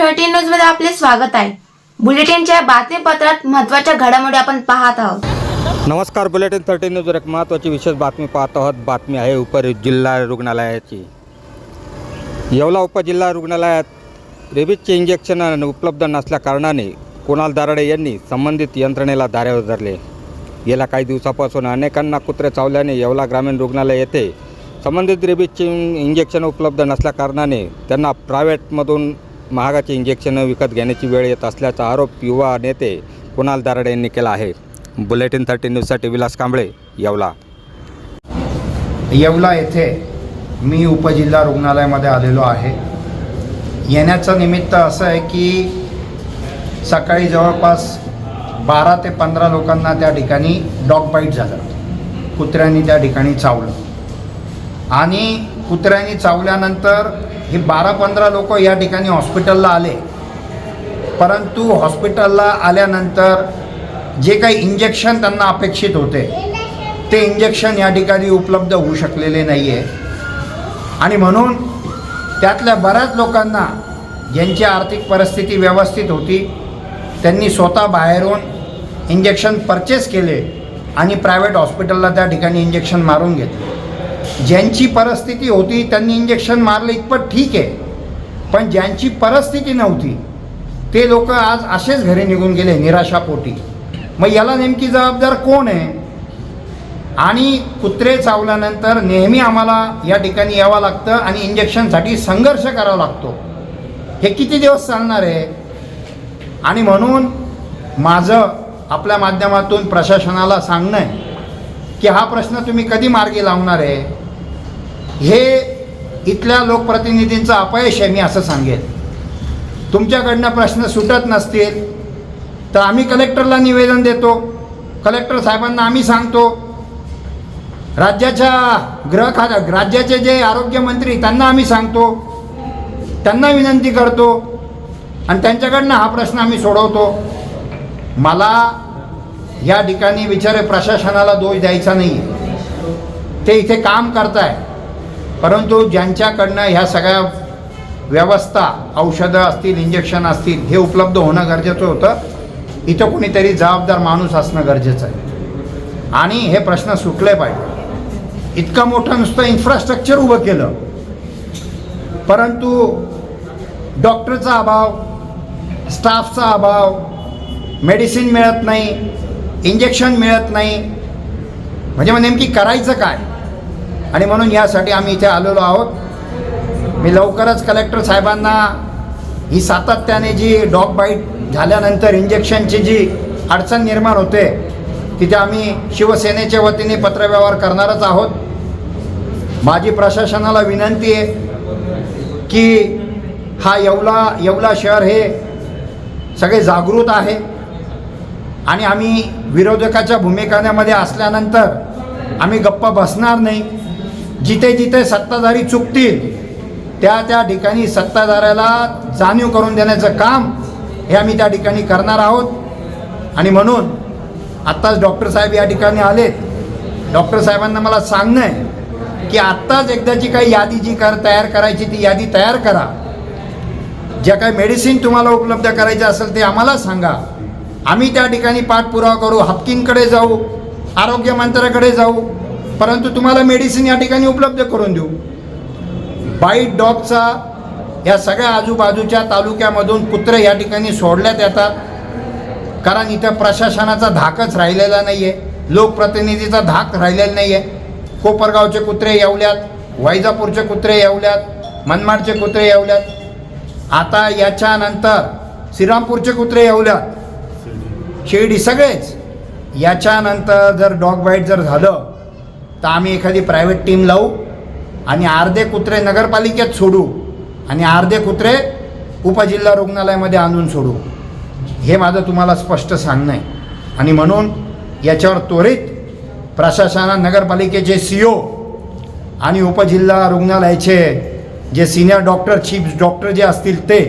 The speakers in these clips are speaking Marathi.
थर्टीन न्यूजमध्ये आपले स्वागत आहे. बुलेटिनच्या बातमीपत्रात महत्त्वाच्या घडामोडी आपण पाहत आहोत. नमस्कार बुलेटिन थर्टीन न्यूज एक महत्त्वाची विशेष बातमी पाहत आहोत. बातमी आहे उपर जिल्हा रुग्णालयाची. येवला उपजिल्हा रुग्णालयात रेबीजचे इंजेक्शन उपलब्ध नसल्याकारणाने कुणाल दाराडे यांनी संबंधित यंत्रणेला धारेवर धरले गेल्या काही दिवसापासून अनेकांना कुत्रे चावल्याने येवला ग्रामीण रुग्णालय येथे संबंधित रेबीजचे इंजेक्शन उपलब्ध नसल्याकारणाने त्यांना प्रायव्हेटमधून महागाचे इंजेक्शन विकत घेण्याची वेळ येत असल्याचा आरोप युवा नेते कुणाल दाराडे यांनी केला आहे. बुलेटिन थर्टी न्यूजसाठी विलास कांबळे येवला. येवला येथे मी उपजिल्हा रुग्णालयामध्ये आलेलो आहे. येण्याचं निमित्त असं आहे की सकाळी जवळपास बारा ते पंधरा लोकांना त्या ठिकाणी डॉग बाईट झालं. कुत्र्यांनी त्या ठिकाणी चावलं. आणि कुत्र्यांनी चावल्यानंतर हे बारा पंधरा लोक या ठिकाणी हॉस्पिटलला आले. परंतु हॉस्पिटलला आल्यानंतर जे काही इंजेक्शन त्यांना अपेक्षित होते ते इंजेक्शन या ठिकाणी उपलब्ध होऊ शकलेले नाही आहे आणि म्हणून त्यातल्या बऱ्याच लोकांना ज्यांची आर्थिक परिस्थिती व्यवस्थित होती त्यांनी स्वतः बाहेरून इंजेक्शन परचेस केले आणि प्रायव्हेट हॉस्पिटलला त्या ठिकाणी इंजेक्शन मारून घेतले. ज्यांची परिस्थिती होती त्यांनी इंजेक्शन मारलं इतपत ठीक आहे. पण ज्यांची परिस्थिती नव्हती ते लोक आज असेच घरी निघून गेले निराशापोटी. मग याला नेमकी जबाबदार कोण आहे? आणि कुत्रे चावल्यानंतर नेहमी आम्हाला या ठिकाणी यावं लागतं आणि इंजेक्शनसाठी संघर्ष करावा लागतो. हे किती दिवस चालणार आहे? आणि म्हणून माझं आपल्या माध्यमातून प्रशासनाला सांगणं आहे की हा प्रश्न तुम्ही कधी मार्गी लावणार आहे? हे इथल्या लोकप्रतिनिधींचं अपयश आहे मी असं सांगेन. तुमच्याकडनं प्रश्न सुटत नसतील तर आम्ही कलेक्टरला निवेदन देतो. कलेक्टर साहेबांना आम्ही सांगतो. राज्याच्या गृह खा राज्याचे जे आरोग्यमंत्री त्यांना आम्ही सांगतो. त्यांना विनंती करतो. आणि त्यांच्याकडनं हा प्रश्न आम्ही सोडवतो. मला या ठिकाणी विचारे प्रशासनाला दोष द्यायचा नाही ते इथे काम करताय. परंतु ज्यांच्याकडनं ह्या सगळ्या व्यवस्था औषधं असतील इंजेक्शन असतील हे उपलब्ध होणं गरजेचं होतं. इथं कोणीतरी जबाबदार माणूस असणं गरजेचं आहे. आणि हे प्रश्न सुटले पाहिजे. इतकं मोठं नुसतं इन्फ्रास्ट्रक्चर उभं केलं. परंतु डॉक्टरचा अभाव स्टाफचा अभाव मेडिसिन मिळत नाही इंजेक्शन मिळत नाही. म्हणजे मग नेमकी करायचं काय? आणि म्हणून यासाठी आम्ही इथे आलेलो आहोत. मी लवकरच कलेक्टर साहेबांना ही सातत्याने जी डॉग बाईट झाल्यानंतर इंजेक्शनची जी अडचण निर्माण होते तिथे आम्ही शिवसेनेच्या वतीने पत्रव्यवहार करणारच आहोत. माझी प्रशासनाला विनंती आहे की हा येवला येवला शहर हे सगळे जागृत आहे. आणि आम्ही विरोधकाच्या भूमिकांमध्ये असल्यानंतर आम्ही गप्प बसणार नाही. जिथे जिथे सत्ताधारी चुकतील त्या त्या ठिकाणी सत्ताधाऱ्याला जाणीव करून देण्याचं काम हे आम्ही त्या ठिकाणी करणार आहोत. आणि म्हणून आत्ताच डॉक्टर साहेब या ठिकाणी आलेत. डॉक्टर साहेबांना मला सांगणं आहे की आत्ताच एकदाची काही यादी जी कर तयार करायची ती यादी तयार करा. ज्या काही मेडिसिन तुम्हाला उपलब्ध करायचे असेल ते आम्हाला सांगा. आम्ही त्या ठिकाणी पाठपुरावा करू हपकिनकडे जाऊ आरोग्य मंत्र्याकडे जाऊ. परंतु तुम्हाला मेडिसिन या ठिकाणी उपलब्ध करून देऊ. बाईट डॉगचा या सगळ्या आजूबाजूच्या तालुक्यामधून कुत्रे या ठिकाणी सोडण्यात येतात कारण इथं प्रशासनाचा धाकच राहिलेला नाही आहे लोकप्रतिनिधीचा धाक राहिलेला नाही आहे कोपरगावचे कुत्रे येवल्यात वैजापूरचे कुत्रे येवल्यात मनमाडचे कुत्रे येवल्यात. आता याच्यानंतर श्रीरामपूरचे कुत्रे येवल्यात. शिर्डी. सगळेच. याच्यानंतर जर डॉग बाईट जर झालं तर आम्ही एखादी प्रायव्हेट टीम लावू आणि अर्धे कुत्रे नगरपालिकेत सोडू आणि अर्धे कुत्रे उपजिल्हा रुग्णालयामध्ये आणून सोडू. हे माझं तुम्हाला स्पष्ट सांगणं आहे. आणि म्हणून याच्यावर त्वरित प्रशासना नगरपालिकेचे सी ओ आणि उपजिल्हा रुग्णालयाचे जे सिनियर डॉक्टर चीफ डॉक्टर जे असतील ते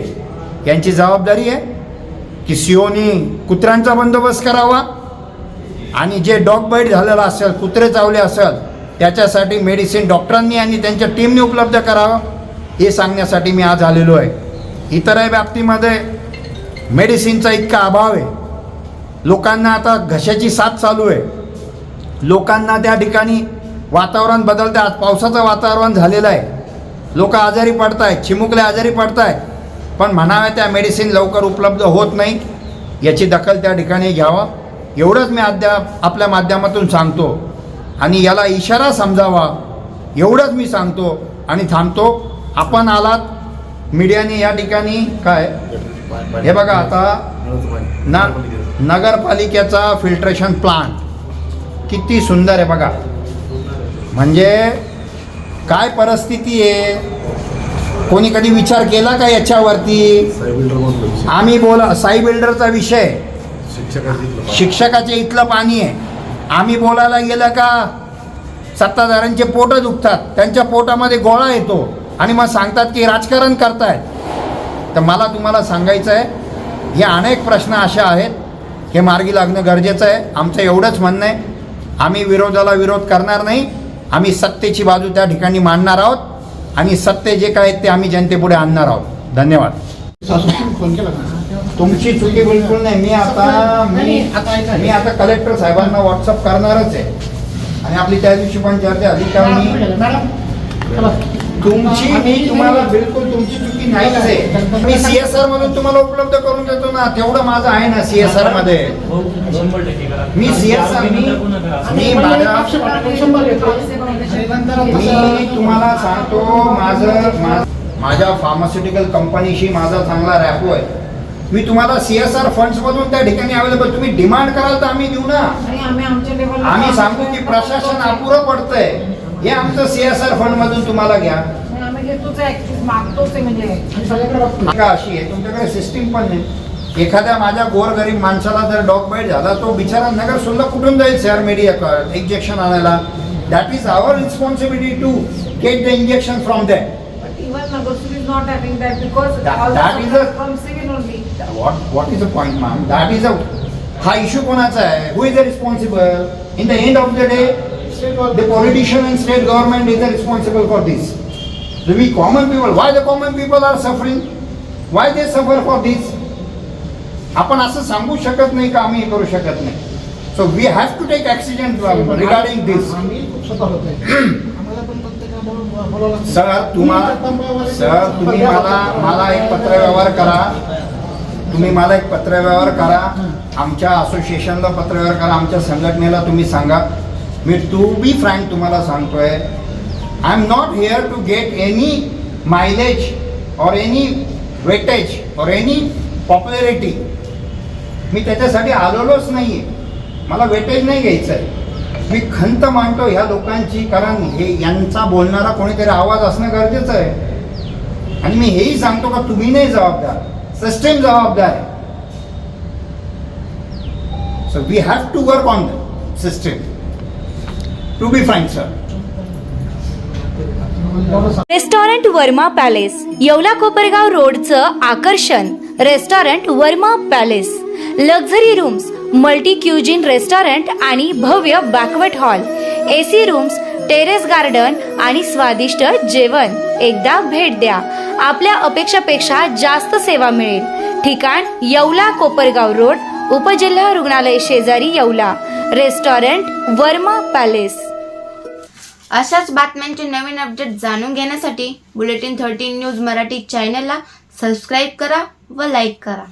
यांची जबाबदारी आहे की सी ओनी कुत्र्यांचा बंदोबस्त करावा आणि जे डॉग बाईट झालेलं असेल कुत्रे चावले असेल त्याच्यासाठी मेडिसिन डॉक्टरांनी आणि त्यांच्या टीमने उपलब्ध करावं हे सांगण्यासाठी मी आज आलेलो आहे. इतरही बाबतीमध्ये मेडिसिनचा इतका अभाव आहे. लोकांना आता घशाची साथ चालू आहे. लोकांना त्या ठिकाणी वातावरण बदलतं. आज पावसाचं वातावरण झालेलं आहे. लोक आजारी पडत आहेत चिमुकले आजारी पडत आहेत पण म्हणाव्या त्या मेडिसिन लवकर उपलब्ध होत नाही. याची दखल त्या ठिकाणी घ्यावं. एवढंच मी अद्याप आपल्या माध्यमातून सांगतो. आणि याला इशारा समजावा. एवढंच मी सांगतो. आणि थांबतो. आपण आलात. मीडियाने या ठिकाणी काय? हे बघा आता. ना नगरपालिकेचा फिल्ट्रेशन प्लांट किती सुंदर आहे बघा. म्हणजे काय परिस्थिती आहे? कोणी कधी विचार केला का याच्यावरती? आम्ही बोला साई बिल्डरचा विषय. शिक्षकाचे इथलं पाणी. आहे. आम्ही बोलायला गेलं का सत्ताधाऱ्यांचे पोटं दुखतात. त्यांच्या पोटामध्ये गोळा येतो. आणि मग सांगतात की राजकारण करतायत तर मला तुम्हाला सांगायचं आहे हे अनेक प्रश्न असे आहेत. हे मार्गी लागणं गरजेचं आहे. आमचं एवढंच म्हणणं आहे. आम्ही विरोधाला विरोध करणार नाही. आम्ही सत्तेची बाजू त्या ठिकाणी मांडणार आहोत. आणि सत्य जे काय आहेत ते आम्ही जनतेपुढे आणणार आहोत. धन्यवाद. तुमची चुकी बिलकुल नाही. मी आता मी मी आता कलेक्टर साहेबांना व्हॉट्सअप करणारच आहे. आणि आपली त्या दिवशी पण चर्चा झाली का मी तुमची मी तुम्हाला बिलकुल तुमची चुकी नाहीच आहे. मी सीएसआर मधून तुम्हाला उपलब्ध करून देतो ना. तेवढं माझं आहे ना सीएसआरमध्ये. मी सीएसआर मी मी माझ्या मी तुम्हाला सांगतो माझं माझ्या फार्मास्युटिकल कंपनीशी माझा चांगला रॅपो आहे. मी तुम्हाला सीएसआर फंड्स मधून त्या ठिकाणी अवेलेबल तुम्ही डिमांड कराल तर आम्ही देऊ ना. आम्ही आमच्या लेवलला आम्ही सांगतो की प्रशासन अपुरं पडतंय. हे आमचं सीएसआर फंड मधून तुम्हाला घ्या. म्हणजे. का अशी आहे तुमच्याकडे सिस्टीम पण नाही एखाद्या माझ्या गोरगरीब माणसाला जर डॉग बाईट झाला तो बिचारा नगर सुद्धा कुठून जाईल शेअर मीडिया इंजेक्शन आणायला. That is our responsibility to get the injection from that Even Nagosuri is not having that because That- all the that is supplies a- from civil only. What what is a point ma'am that is a हा इश्यू कोणाचा आहे? Who is a responsible in the end of the day the politician and state government is a responsible for this we common people why the common people are suffering why they suffer for this आपण असं सांगू शकत नाही का? आम्ही हे करू शकत नाही. So we have to take accident regarding this sir तुम्हाला सर तुम्ही मला मला एक पत्रव्यवहार करा. तुम्ही मला एक पत्रव्यवहार करा. आमच्या असोसिएशनला पत्रव्यवहार करा. आमच्या संघटनेला तुम्ही सांगा. मी टू बी फ्रँक तुम्हाला सांगतोय. I am not here to get any mileage or any weightage or any popularity. मी त्याच्यासाठी आलेलोच नाही आहे मला वेटेज नाही घ्यायचं आहे मी खंत मांडतो ह्या लोकांची कारण हे यांचा बोलणारा कोणीतरी आवाज असणं गरजेचं आहे. आणि मी हेही सांगतो का तुम्ही नाही जबाबदार? सिस्टम जबाबदार है so we have to work on the system to be frank sir restaurant Verma Palace Yeola Kopargaon रोडचं आकर्षण. Restaurant Verma Palace luxury rooms multi cuisine restaurant आणि भव्य banquet hall AC rooms terrace garden आणि स्वादिष्ट जेवण. एकदा भेट द्या. आपल्या अपेक्षापेक्षा जास्त सेवा मिळेल. ठिकाण येवला कोपरगाव रोड उपजिल्हा रुग्णालय शेजारी येवला. Restaurant Verma palace. अशाच बातम्यांचे नवीन अपडेट जाणून घेण्यासाठी बुलेटिन थर्टीन न्यूज मराठी चॅनलला सबस्क्राईब करा व लाईक करा.